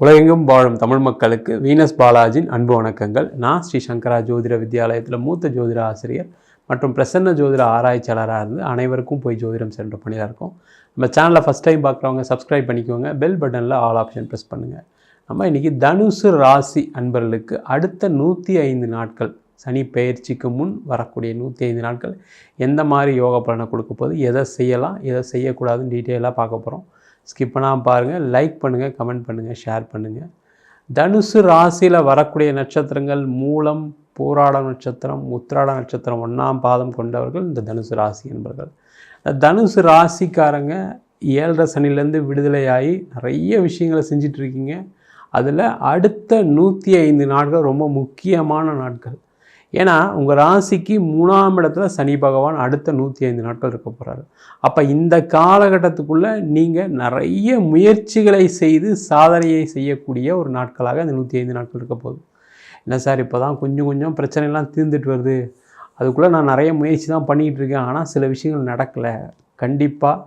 உலகெங்கும் வாழும் தமிழ் மக்களுக்கு வீனஸ் பாலாஜின் அன்பு வணக்கங்கள். நான் ஸ்ரீ சங்கரா ஜோதிட வித்யாலயத்தில் மூத்த ஜோதிட ஆசிரியர் மற்றும் பிரசன்ன ஜோதிட ஆராய்ச்சியாளராக இருந்து அனைவருக்கும் போய் ஜோதிடம் சென்ற பணியாக இருக்கும். நம்ம சேனலில் ஃபஸ்ட் டைம் பார்க்குறவங்க சப்ஸ்கிரைப் பண்ணிக்கோங்க. பெல் பட்டனில் ஆல் ஆப்ஷன் ப்ரெஸ் பண்ணுங்கள் நம்ம இன்றைக்கி தனுசு ராசி அன்பர்களுக்கு அடுத்த நூற்றி ஐந்து நாட்கள் சனி பயிற்சிக்கு முன் வரக்கூடிய நூற்றி ஐந்து நாட்கள் எந்த மாதிரி யோகா பலனை கொடுக்க போகுது எதை செய்யலாம் எதை செய்யக்கூடாதுன்னு டீட்டெயிலாக பார்க்க போகிறோம் ஸ்கிப் பண்ணாமல் பாருங்கள் லைக் பண்ணுங்கள் கமெண்ட் பண்ணுங்கள் ஷேர் பண்ணுங்கள் தனுசு ராசியில் வரக்கூடிய நட்சத்திரங்கள் மூலம் போராட நட்சத்திரம் உத்திராட நட்சத்திரம் ஒன்றாம் பாதம் கொண்டவர்கள் இந்த தனுசு ராசி என்பவர்கள் தனுசு ராசிக்காரங்க ஏழரை சனிலேருந்து விடுதலையாகி நிறைய விஷயங்களை செஞ்சிட்ருக்கீங்க அதில் அடுத்த நூற்றி ஐந்து நாட்கள் ரொம்ப முக்கியமான நாட்கள். ஏன்னா உங்கள் ராசிக்கு மூணாம் இடத்துல சனி பகவான் அடுத்த நூற்றி ஐந்து நாட்கள் இருக்க போகிறாரு அப்போ இந்த காலகட்டத்துக்குள்ளே நீங்கள் நிறைய முயற்சிகளை செய்து சாதனையை செய்யக்கூடிய ஒரு நாட்களாக இந்த நூற்றி ஐந்து நாட்கள் இருக்க போகுது. என்ன சார் இப்போ தான் கொஞ்சம் கொஞ்சம் பிரச்சனைலாம் தீர்ந்துட்டு வருது. அதுக்குள்ளே நான் நிறைய முயற்சி தான் பண்ணிக்கிட்டு இருக்கேன். ஆனால் சில விஷயங்கள் நடக்கலை. கண்டிப்பாக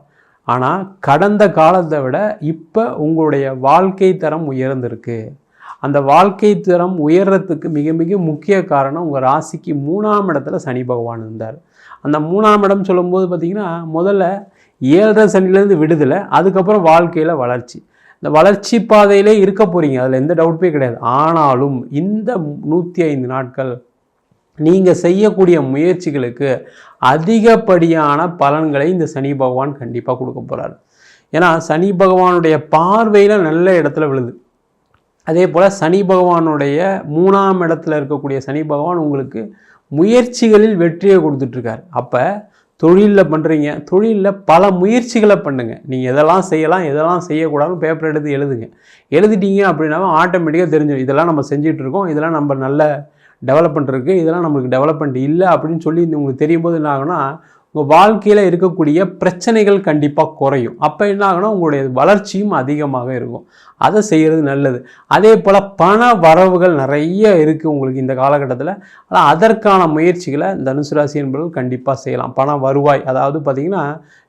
ஆனால் கடந்த காலத்தை விட இப்போ உங்களுடைய வாழ்க்கை தரம் உயர்ந்திருக்கு. அந்த வாழ்க்கை தரம் உயர்றதுக்கு மிக மிக முக்கிய காரணம் உங்கள் ராசிக்கு மூணாம் இடத்துல சனி பகவான் இருந்தார். அந்த மூணாம் இடம் சொல்லும்போது பார்த்திங்கன்னா முதல்ல ஏழரை சனிலேருந்து விடுதலை அதுக்கப்புறம் வாழ்க்கையில் வளர்ச்சி. இந்த வளர்ச்சி பாதையிலே இருக்க போகிறீங்க அதில் எந்த டவுட்டுமே கிடையாது. ஆனாலும் இந்த நூற்றி ஐந்து நாட்கள் நீங்கள் செய்யக்கூடிய முயற்சிகளுக்கு அதிகப்படியான பலன்களை இந்த சனி பகவான் கண்டிப்பாக கொடுக்க போகிறார் ஏன்னா சனி பகவானுடைய பார்வையில் நல்ல இடத்துல விழுது. அதே போல் சனி பகவானுடைய மூணாம் இடத்துல இருக்கக்கூடிய சனி பகவான் உங்களுக்கு முயற்சிகளில் வெற்றியை கொடுத்துட்ருக்கார். அப்போ தொழிலில் பண்ணுறீங்க தொழிலில் பல முயற்சிகளை பண்ணுங்கள் நீங்கள் எதெல்லாம் செய்யலாம் எதெல்லாம் செய்யக்கூடாதுன்னு பேப்பர் எடுத்து எழுதுங்க. எழுதிட்டீங்க அப்படின்னாலும் ஆட்டோமேட்டிக்காக தெரிஞ்சிடும். இதெல்லாம் நம்ம செஞ்சுட்டு இதெல்லாம் நம்ம நல்ல டெவலப்மெண்ட் இருக்குது இதெல்லாம் நம்மளுக்கு டெவலப்மெண்ட் இல்லை அப்படின்னு சொல்லி உங்களுக்கு தெரியும் போது என்ன ஆகுனா உங்கள் வாழ்க்கையில் இருக்கக்கூடிய பிரச்சனைகள் கண்டிப்பாக குறையும். அப்போ என்ன ஆகுனா உங்களுடைய வளர்ச்சியும் அதிகமாக இருக்கும். அதை செய்கிறது நல்லது. அதே போல் பண வரவுகள் நிறைய இருக்குது உங்களுக்கு இந்த காலகட்டத்தில். ஆனால் அதற்கான முயற்சிகளை தனுசு ராசி என்பவர்கள் கண்டிப்பாக செய்யலாம். பண வருவாய் அதாவது பார்த்திங்கன்னா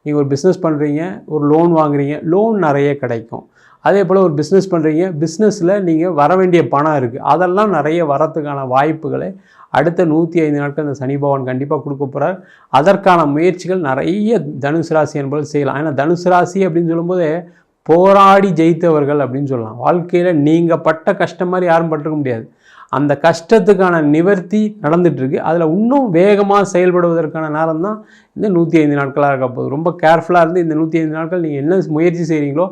நீங்கள் ஒரு பிஸ்னஸ் பண்ணுறீங்க ஒரு லோன் வாங்குறீங்க லோன் நிறைய கிடைக்கும். அதே போல் ஒரு பிஸ்னஸ் பண்ணுறீங்க பிஸ்னஸில் நீங்கள் வர வேண்டிய பணம் இருக்குது அதெல்லாம் நிறைய வரத்துக்கான வாய்ப்புகளை அடுத்த நூற்றி ஐந்து நாட்கள் இந்த சனி பகவான் கண்டிப்பாக கொடுக்க போகிறார் அதற்கான முயற்சிகள் நிறைய தனுசு ராசி என்பது செய்யலாம். ஏன்னா தனுசு ராசி அப்படின்னு சொல்லும்போது போராடி ஜெயித்தவர்கள் அப்படின்னு சொல்லலாம். வாழ்க்கையில் நீங்கள் பட்ட கஷ்டம் மாதிரி யாரும் பட்டிருக்க முடியாது. அந்த கஷ்டத்துக்கான நிவர்த்தி நடந்துகிட்ருக்கு அதில் இன்னும் வேகமாக செயல்படுவதற்கான நேரம் தான் இந்த நூற்றி ஐந்து நாட்களாக இருக்க போகுது. ரொம்ப கேர்ஃபுல்லாக இருந்து இந்த நூற்றி ஐந்து நாட்கள் நீங்கள் என்ன முயற்சி செய்கிறீங்களோ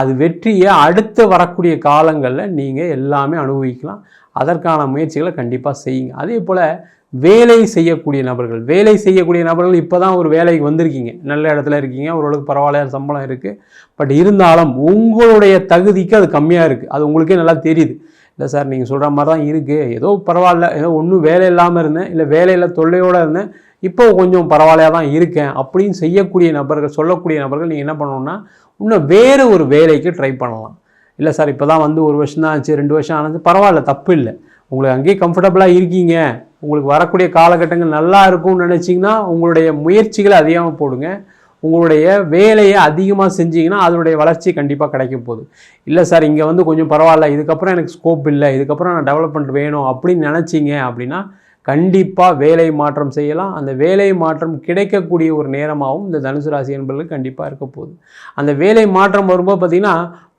அது வெற்றியை அடுத்து வரக்கூடிய காலங்களில் நீங்கள் எல்லாமே அனுபவிக்கலாம். அதற்கான முயற்சிகளை கண்டிப்பாக செய்யுங்க. அதே போல் வேலை செய்யக்கூடிய நபர்கள் வேலை செய்யக்கூடிய நபர்கள் இப்போ தான் ஒரு வேலைக்கு வந்திருக்கீங்க. நல்ல இடத்துல இருக்கீங்க ஓரளவுக்கு பரவாயில்ல சம்பளம் இருக்குது பட் இருந்தாலும் உங்களுடைய தகுதிக்கு அது கம்மியாக இருக்குது அது உங்களுக்கே நல்லா தெரியுது. இல்லை சார் நீங்கள் சொல்கிற மாதிரி தான் இருக்குது ஏதோ பரவாயில்ல ஏதோ ஒன்றும் வேலை இல்லாமல் இருந்தேன். இல்லை வேலையில் தொல்லையோடு இருந்தேன். இப்போ கொஞ்சம் பரவாயில்லையாக தான் இருக்கேன். அப்படின்னு செய்யக்கூடிய நபர்கள் சொல்லக்கூடிய நபர்கள் நீங்கள் என்ன பண்ணணும்னா இன்னும் வேறு ஒரு வேலைக்கு ட்ரை பண்ணலாம். இல்லை சார் இப்போ தான் வந்து ஒரு வருஷம் தான் ஆச்சு ரெண்டு வருஷம் ஆனது பரவாயில்ல தப்பு இல்லை உங்களுக்கு அங்கேயே கம்ஃபர்டபுளாக இருக்கீங்க. உங்களுக்கு வரக்கூடிய காலகட்டங்கள் நல்லா இருக்கும்னு நினச்சிங்கன்னா உங்களுடைய முயற்சிகளை அதிகமாக போடுங்க. உங்களுடைய வேலையை அதிகமாக செஞ்சிங்கன்னா அதனுடைய வளர்ச்சி கண்டிப்பாக கிடைக்க போகுது. இல்லை சார் இங்கே வந்து கொஞ்சம் பரவாயில்ல இதுக்கப்புறம் எனக்கு ஸ்கோப் இல்லை இதுக்கப்புறம் நான் டெவலப்மெண்ட் வேணும் அப்படின்னு நினச்சிங்க அப்படின்னா கண்டிப்பாக வேலை மாற்றம் செய்யலாம். அந்த வேலை மாற்றம் கிடைக்கக்கூடிய ஒரு நேரமாகவும் இந்த தனுசு ராசி என்பது கண்டிப்பாக இருக்க போகுது. அந்த வேலை மாற்றம் வரும்போது பார்த்திங்கன்னா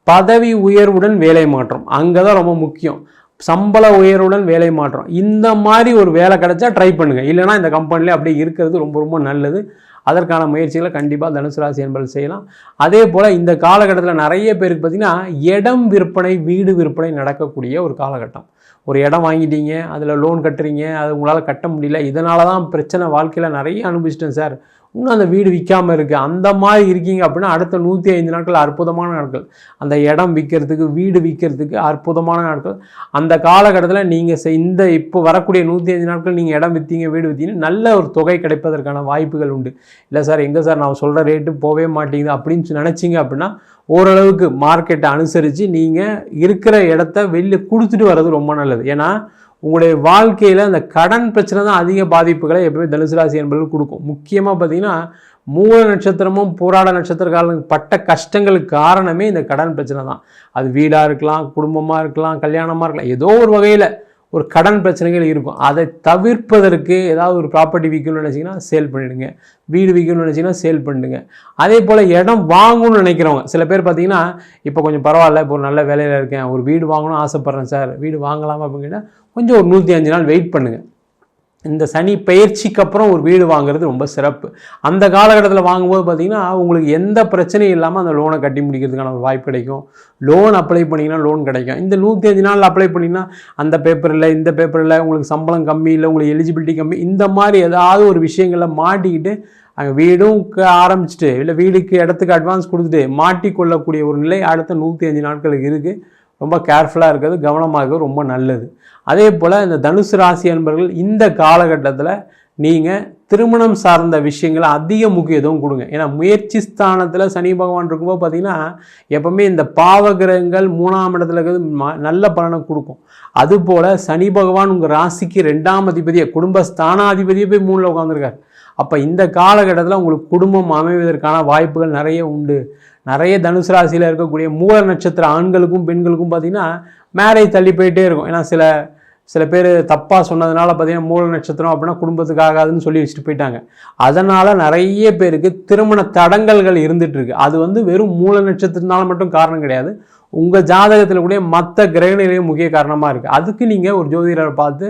பதவி உயர்வுடன் வேலை மாற்றம். அங்கே தான் ரொம்ப முக்கியம். சம்பள உயர்வுடன் வேலை மாற்றம். இந்த மாதிரி ஒரு வேலை கிடைச்சா ட்ரை பண்ணுங்கள் இல்லைனா இந்த கம்பெனிலே அப்படியே இருக்கிறது ரொம்ப ரொம்ப நல்லது. அதற்கான முயற்சிகளை கண்டிப்பாக தனுசு ராசி என்பது செய்யலாம். அதே போல் இந்த காலகட்டத்தில் நிறைய பேருக்கு பார்த்திங்கன்னா இடம் விற்பனை வீடு விற்பனை நடக்கக்கூடிய ஒரு காலகட்டம். ஒரு இடம் வாங்கிட்டீங்க அதில் லோன் கட்டுறீங்க அது உங்களால் கட்ட முடியல. இதனால தான் பிரச்சனை வாழ்க்கையில் நிறைய அனுபவிச்சிட்டேன் சார். இன்னும் அந்த வீடு விற்காமல் இருக்குது அந்த மாதிரி இருக்கீங்க அப்படின்னா அடுத்த நூற்றி ஐந்து நாட்கள் அற்புதமான நாட்கள். அந்த இடம் விற்கிறதுக்கு வீடு விற்கிறதுக்கு அற்புதமான நாட்கள். அந்த காலகட்டத்தில் நீங்கள் இந்த இப்போ வரக்கூடிய நூற்றி ஐந்து நாட்கள் நீங்கள் இடம் விற்றீங்க வீடு விற்றீங்கன்னா நல்ல ஒரு தொகை கிடைப்பதற்கான வாய்ப்புகள் உண்டு. இல்லை சார் எங்கே சார் நான் சொல்கிற ரேட்டு போகவே மாட்டேங்குது அப்படின்னு நினச்சிங்க அப்படின்னா ஓரளவுக்கு மார்க்கெட்டை அனுசரித்து நீங்கள் இருக்கிற இடத்த வெளியில் கொடுத்துட்டு வர்றது ரொம்ப நல்லது. ஏன்னா உங்களுடைய வாழ்க்கையில் அந்த கடன் பிரச்சனை தான் அதிக பாதிப்புகளை எப்பவுமே தனுசு ராசி என்பது கொடுக்கும். முக்கியமாக பார்த்தீங்கன்னா மூல நட்சத்திரமும் போராட நட்சத்திரக்காரங்களுக்கு பட்ட கஷ்டங்களுக்கு காரணமே இந்த கடன் பிரச்சனை தான். அது வீடாக இருக்கலாம் குடும்பமாக இருக்கலாம் கல்யாணமாக இருக்கலாம் ஏதோ ஒரு வகையில் ஒரு கடன் பிரச்சனைகள் இருக்கும். அதை தவிர்ப்பதற்கு ஏதாவது ஒரு ப்ராப்பர்ட்டி விற்கணும்னு நினச்சிங்கன்னா சேல் பண்ணிடுங்க. வீடு விற்கணும்னு நினச்சிங்கன்னா சேல் பண்ணிடுங்க. அதே போல் இடம் வாங்கணும்னு நினைக்கிறவங்க சில பேர் பார்த்தீங்கன்னா இப்போ கொஞ்சம் பரவாயில்ல இப்போ ஒரு நல்ல வேலையில் இருக்கேன். ஒரு வீடு வாங்கணும்னு ஆசைப்பட்றேன் சார். வீடு வாங்கலாமா? அப்படின்னா கொஞ்சம் ஒரு நூற்றி அஞ்சு நாள் வெயிட் பண்ணுங்கள் இந்த சனி பயிற்சிக்கு அப்புறம் ஒரு வீடு வாங்குறது ரொம்ப சிறப்பு. அந்த காலகட்டத்தில் வாங்கும்போது பார்த்திங்கன்னா உங்களுக்கு எந்த பிரச்சனையும் இல்லாமல் அந்த லோனை கட்டி முடிக்கிறதுக்கான ஒரு வாய்ப்பு கிடைக்கும். லோன் அப்ளை பண்ணிங்கன்னா லோன் கிடைக்கும். இந்த நூற்றி அஞ்சு நாள் அப்ளை பண்ணிங்கன்னா அந்த பேப்பர் இல்லை இந்த பேப்பர் இல்லை உங்களுக்கு சம்பளம் கம்மி இல்லை உங்களுக்கு எலிஜிபிலிட்டி கம்மி இந்த மாதிரி ஏதாவது ஒரு விஷயங்களில் மாட்டிக்கிட்டு அங்கே வீடும் க- ஆரம்பிச்சுட்டு இல்லை வீடுக்கு இடத்துக்கு அட்வான்ஸ் கொடுத்துட்டு மாட்டிக்கொள்ளக்கூடிய ஒரு நிலை அடுத்த நூற்றி அஞ்சு நாட்களுக்கு இருக்குது ரொம்ப கேர்ஃபுல்லாக இருக்கிறது கவனமாக இருக்கிறது ரொம்ப நல்லது. அதே போல் இந்த தனுசு ராசி அன்பர்கள் இந்த காலகட்டத்தில் நீங்கள் திருமணம் சார்ந்த விஷயங்களை அதிக முக்கியத்துவம் கொடுங்க. ஏன்னா முயற்சி ஸ்தானத்தில் சனி பகவான் இருக்கும்போது பார்த்தீங்கன்னா எப்பவுமே இந்த பாவகிரகங்கள் மூணாம் இடத்துல இருக்கிறது ம- நல்ல பலனை கொடுக்கும். அதுபோல் சனி பகவான் உங்கள் ராசிக்கு ரெண்டாம் அதிபதியை குடும்ப ஸ்தானாதிபதியை போய் மூணில் உட்காந்துருக்கார் அப்போ இந்த காலகட்டத்தில் உங்களுக்கு குடும்பம் அமைவதற்கான வாய்ப்புகள் நிறைய உண்டு. நிறைய தனுசு ராசியில் இருக்கக்கூடிய மூல நட்சத்திர ஆண்களுக்கும் பெண்களுக்கும் பார்த்திங்கன்னா மேரேஜ் தள்ளி போயிட்டே இருக்கும். ஏன்னா சில சில பேர் தப்பாக சொன்னதுனால பார்த்தீங்கன்னா மூல நட்சத்திரம் அப்படின்னா குடும்பத்துக்கு ஆகாதுன்னு சொல்லி வச்சுட்டு போயிட்டாங்க. அதனால் நிறைய பேருக்கு திருமண தடங்கல்கள் இருந்துகிட்ருக்கு அது வந்து வெறும் மூல நட்சத்திரத்தினால மட்டும் காரணம் கிடையாது. உங்கள் ஜாதகத்தில் கூட மற்ற கிரகணிகளையும் முக்கிய காரணமாக இருக்குது அதுக்கு நீங்கள் ஒரு ஜோதிடரை பார்த்து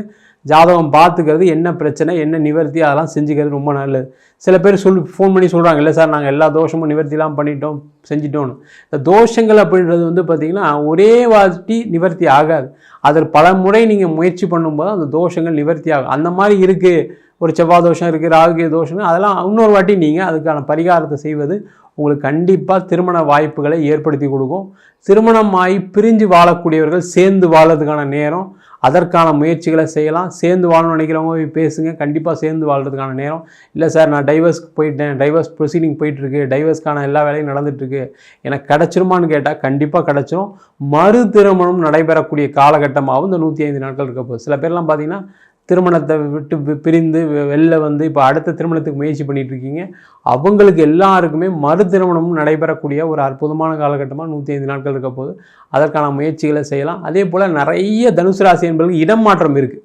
ஜாதகம் பார்த்துக்கிறது என்ன பிரச்சனை என்ன நிவர்த்தி அதெல்லாம் செஞ்சுக்கிறது ரொம்ப நல்லது. சில பேர் சொல் ஃபோன் பண்ணி சொல்கிறாங்க இல்லை சார் நாங்கள் எல்லா தோஷமும் நிவர்த்திலாம் பண்ணிட்டோம் செஞ்சிட்டோம்னு. இந்த தோஷங்கள் அப்படின்றது வந்து பார்த்திங்கன்னா ஒரே வாட்டி நிவர்த்தி ஆகாது. அதில் பல முறை நீங்கள் முயற்சி பண்ணும்போது அந்த தோஷங்கள் நிவர்த்தி ஆகும். அந்த மாதிரி இருக்குது ஒரு செவ்வாய் தோஷம் இருக்குது ராகுகிய தோஷம் அதெல்லாம் இன்னொரு வாட்டி நீங்கள் அதுக்கான பரிகாரத்தை செய்வது உங்களுக்கு கண்டிப்பாக திருமண வாய்ப்புகளை ஏற்படுத்தி கொடுக்கும். திருமணம் ஆகி பிரிஞ்சு வாழக்கூடியவர்கள் சேர்ந்து வாழறதுக்கான நேரம். அதற்கான முயற்சிகளை செய்யலாம். சேர்ந்து வாழணும்னு நினைக்கிறவங்க போய் பேசுங்க. கண்டிப்பாக சேர்ந்து வாழ்கிறதுக்கான நேரம். இல்லை சார் நான் டைவர்ஸ்க்கு போயிட்டேன். டைவர்ஸ் ப்ரொசீடிங் போயிட்டுருக்கு. டைவர்ஸ்க்கான எல்லா வேலையும் நடந்துகிட்ருக்கு எனக்கு கிடச்சிருமான்னு கேட்டால் கண்டிப்பாக கிடச்சிரும். மறு திருமணம் நடைபெறக்கூடிய காலகட்டமாகவும் இந்த நூற்றி ஐந்து நாட்கள் இருக்க போகுது. சில பேர்லாம் பார்த்தீங்கன்னா திருமணத்தை விட்டு பிரிந்து வெ- வெளில வந்து இப்போ அடுத்த திருமணத்துக்கு முயற்சி பண்ணிகிட்டு இருக்கீங்க அவங்களுக்கு எல்லாருக்குமே மறு திருமணமும் நடைபெறக்கூடிய ஒரு அற்புதமான காலகட்டமாக நூற்றி ஐந்து நாட்கள் இருக்க போது அதற்கான முயற்சிகளை செய்யலாம். அதே போல் நிறைய தனுசு ராசி என்பவர்களுக்கு இடம் மாற்றம் இருக்குது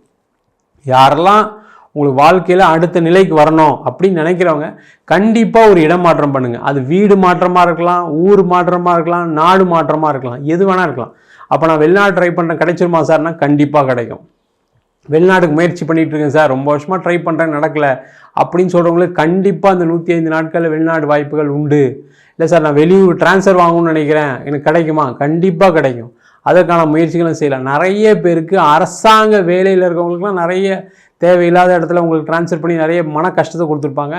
யாரெல்லாம் உங்களுக்கு வாழ்க்கையில் அடுத்த நிலைக்கு வரணும் அப்படின்னு நினைக்கிறவங்க கண்டிப்பாக ஒரு இடம் மாற்றம் பண்ணுங்கள் அது வீடு மாற்றமாக இருக்கலாம் ஊர் மாற்றமாக இருக்கலாம் நாடு மாற்றமாக இருக்கலாம் எது வேணால் இருக்கலாம். அப்போ நான் வெளிநாடு ட்ரை பண்ணுறேன் கிடைச்சிருமா சார்னா கண்டிப்பாக கிடைக்கும். வெளிநாட்டுக்கு முயற்சி பண்ணிகிட்டு இருக்கேன் சார். ரொம்ப வருஷமாக ட்ரை பண்ணுறேன் நடக்கலை. அப்படின்னு சொல்கிறவங்களுக்கு கண்டிப்பாக அந்த நூற்றி ஐந்து நாட்களில் வெளிநாடு வாய்ப்புகள் உண்டு. இல்லை சார் நான் வெளியூர் ட்ரான்ஸ்ஃபர் வாங்கணும்னு நினைக்கிறேன். எனக்கு கிடைக்குமா? கண்டிப்பாக கிடைக்கும். அதற்கான முயற்சிகளும் செய்யலாம். நிறைய பேருக்கு அரசாங்க வேலையில் இருக்கவங்களுக்குலாம் நிறைய தேவையில்லாத இடத்துல உங்களுக்கு ட்ரான்ஸ்ஃபர் பண்ணி நிறைய மன கஷ்டத்தை கொடுத்துருப்பாங்க.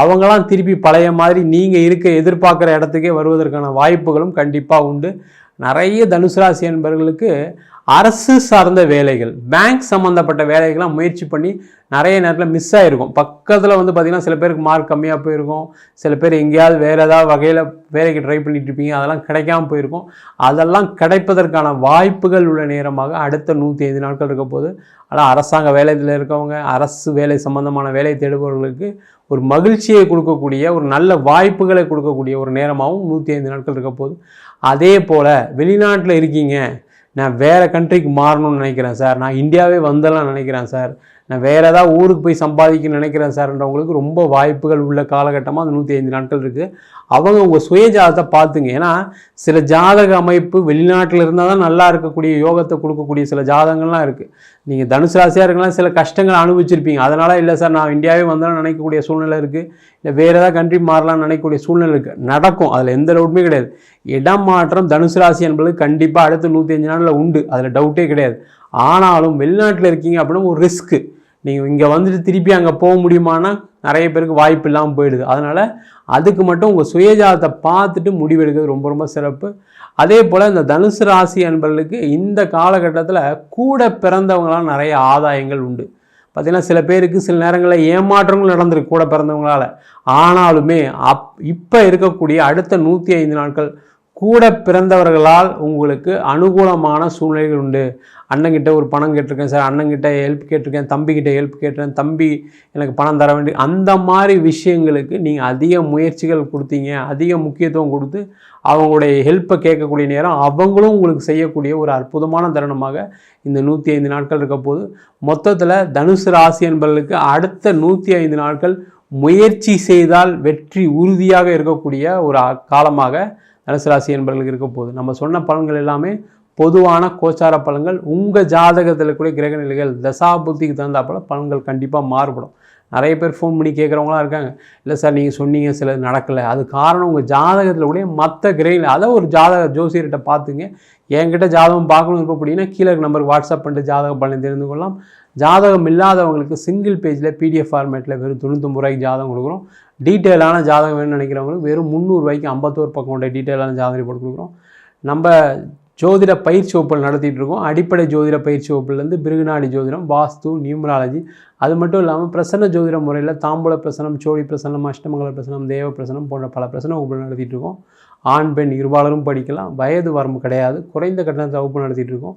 அவங்களாம் திருப்பி பழைய மாதிரி நீங்கள் இருக்க எதிர்பார்க்குற இடத்துக்கே வருவதற்கான வாய்ப்புகளும் கண்டிப்பாக உண்டு. நிறைய தனுசு ராசி என்பவர்களுக்கு அரசு சார்ந்த வேலைகள் பேங்க் சம்மந்தப்பட்ட வேலைகள்லாம் முயற்சி பண்ணி நிறைய நேரத்தில் மிஸ் ஆகிருக்கும் பக்கத்தில் வந்து பார்த்திங்கன்னா சில பேருக்கு மார்க் கம்மியாக போயிருக்கும். சில பேர் எங்கேயாவது வேறு ஏதாவது வகையில் வேலைக்கு ட்ரை பண்ணிட்டு இருப்பீங்க. அதெல்லாம் கிடைக்காம போயிருக்கும். அதெல்லாம் கிடைப்பதற்கான வாய்ப்புகள் உள்ள நேரமாக அடுத்த நூற்றி ஐந்து நாட்கள் இருக்க போது ஆனால் அரசாங்க வேலையில் இருக்கவங்க அரசு வேலை சம்பந்தமான வேலை தேடுபவர்களுக்கு ஒரு மகிழ்ச்சியை கொடுக்கக்கூடிய ஒரு நல்ல வாய்ப்புகளை கொடுக்கக்கூடிய ஒரு நேரமாகவும் நூற்றி ஐந்து நாட்கள் இருக்க போது அதே போல் வெளிநாட்டில் இருக்கீங்க நான் வேறு கண்ட்ரிக்கு மாறணும்னு நினைக்கிறேன் சார் நான் இந்தியாவே வந்துடலாம் நினைக்கிறேன் சார் நான் வேறு ஏதாவது ஊருக்கு போய் சம்பாதிக்க நினைக்கிறேன் சார்ன்றவங்களுக்கு ரொம்ப வாய்ப்புகள் உள்ள காலகட்டமாக அந்த நூற்றி ஐந்து நாட்கள் இருக்குது அவங்க உங்கள் சுய ஜாதத்தை பார்த்துங்க. ஏன்னா சில ஜாதக அமைப்பு வெளிநாட்டில் இருந்தால் தான் நல்லா இருக்கக்கூடிய யோகத்தை கொடுக்கக்கூடிய சில ஜாதகங்கள்லாம் இருக்குது நீங்கள் தனுசு ராசியாக இருக்கலாம் சில கஷ்டங்கள் அனுபவிச்சிருப்பீங்க. அதனால் இல்லை சார் நான் இந்தியாவே வந்தாலும் நினைக்கக்கூடிய சூழ்நிலை இருக்குது இல்லை வேறு ஏதாவது கண்ட்ரி மாறலாம்னு நினைக்கக்கூடிய சூழ்நிலை இருக்குது நடக்கும். அதில் எந்த டவுட்டுமே கிடையாது. இடம் மாற்றம் தனுசு ராசி என்பது கண்டிப்பாக அடுத்த நூற்றி அஞ்சு நாளில் உண்டு. அதில் டவுட்டே கிடையாது. ஆனாலும் வெளிநாட்டில் இருக்கீங்க அப்படின்னா ஒரு ரிஸ்க்கு நீங்கள் இங்கே வந்துட்டு திருப்பி அங்கே போக முடியுமானா நிறைய பேருக்கு வாய்ப்பு இல்லாமல் போயிடுது. அதனால் அதுக்கு மட்டும் உங்கள் சுயஜாதத்தை பார்த்துட்டு முடிவெடுக்கிறது ரொம்ப ரொம்ப சிறப்பு. அதே போல் இந்த தனுசு ராசி அன்பர்களுக்கு இந்த காலகட்டத்தில் கூட பிறந்தவங்களாம் நிறைய ஆதாயங்கள் உண்டு. பார்த்திங்கன்னா சில பேருக்கு சில நேரங்களில் ஏமாற்றங்கள் நடந்திருக்கு கூட பிறந்தவங்களால. ஆனாலுமே அப் இப்போ இருக்கக்கூடிய அடுத்த நூற்றி ஐந்து நாட்கள் கூட பிறந்தவர்களால் உங்களுக்கு அனுகூலமான சூழ்நிலைகள் உண்டு. அண்ணங்கிட்ட ஒரு பணம் கேட்டிருக்கேன் சார். அண்ணங்கிட்ட ஹெல்ப் கேட்டிருக்கேன் தம்பிக்கிட்ட ஹெல்ப் கேட்டேன் தம்பி எனக்கு பணம் தர வேண்டிய அந்த மாதிரி விஷயங்களுக்கு நீங்கள் அதிக முயற்சிகள் கொடுத்தீங்க அதிக முக்கியத்துவம் கொடுத்து அவங்களுடைய ஹெல்ப்பை கேட்கக்கூடிய நேரம் அவங்களும் உங்களுக்கு செய்யக்கூடிய ஒரு அற்புதமான தருணமாக இந்த நூற்றி ஐந்து நாட்கள் இருக்க போது மொத்தத்தில் தனுசு ராசி என்பவர்களுக்கு அடுத்த நூற்றி ஐந்து நாட்கள் முயற்சி செய்தால் வெற்றி உறுதியாக இருக்கக்கூடிய ஒரு காலமாக தனுசு ராசி என்பவர்களுக்கு இருக்க போகுது. நம்ம சொன்ன பலன்கள் எல்லாமே பொதுவான கோச்சார பலன்கள். உங்கள் ஜாதகத்தில் கூட கிரக நிலைகள் தசா புத்திக்கு பலன்கள் கண்டிப்பாக மாறுபடும். நிறைய பேர் ஃபோன் பண்ணி கேட்குறவங்களாம் இருக்காங்க. இல்லை சார் நீங்கள் சொன்னீங்க சில நடக்கலை. அது காரணம் உங்கள் ஜாதகத்தில் கூட மற்ற கிரகங்கள் அதை ஒரு ஜாதக ஜோசியர்கிட்ட பார்த்துங்க. என்கிட்ட ஜாதகம் பார்க்கணும் இருப்ப அப்படின்னா கீழே நம்பருக்கு வாட்ஸ்அப் பண்ணிட்டு ஜாதக பலன் தெரிந்து கொள்ளலாம். ஜாதகம் இல்லாதவங்களுக்கு சிங்கிள் பேஜில் பிடிஎஃப் ஃபார்மேட்டில் வெறும் தொண்ணூத்தொம்பது ரூபாய்க்கு ஜாதகம் கொடுக்குறோம். டீட்டெயிலான ஜாதகம் வேணும்னு நினைக்கிறவங்களுக்கு வெறும் முந்நூறுரூவாய்க்கு ஐம்பத்தோரு பக்கம் கொண்ட டீட்டெயிலான ஜாதகம் ரிப்போர்ட் கொடுக்குறோம். நம்ம ஜோதிட பயிற்சி வகுப்புகள் நடத்திட்டு இருக்கோம். அடிப்படை ஜோதிட பயிற்சி வகுப்புலேருந்து பிருகுநாடி ஜோதிடம் வாஸ்து நியூமராலஜி. அது மட்டும் இல்லாமல் பிரசன்ன ஜோதிட முறையில் தாம்பூல பிரசனம் சோழி பிரசனம் அஷ்டமங்கல பிரசனம் தேவ பிரசனம் போன்ற பல பிரசன வகுப்புகள் நடத்திட்டு இருக்கோம். ஆண் பெண் இருபாலரும் படிக்கலாம். வயது வரம்பு கிடையாது. குறைந்த கட்டணத்தை வகுப்பு நடத்திட்டு இருக்கோம்.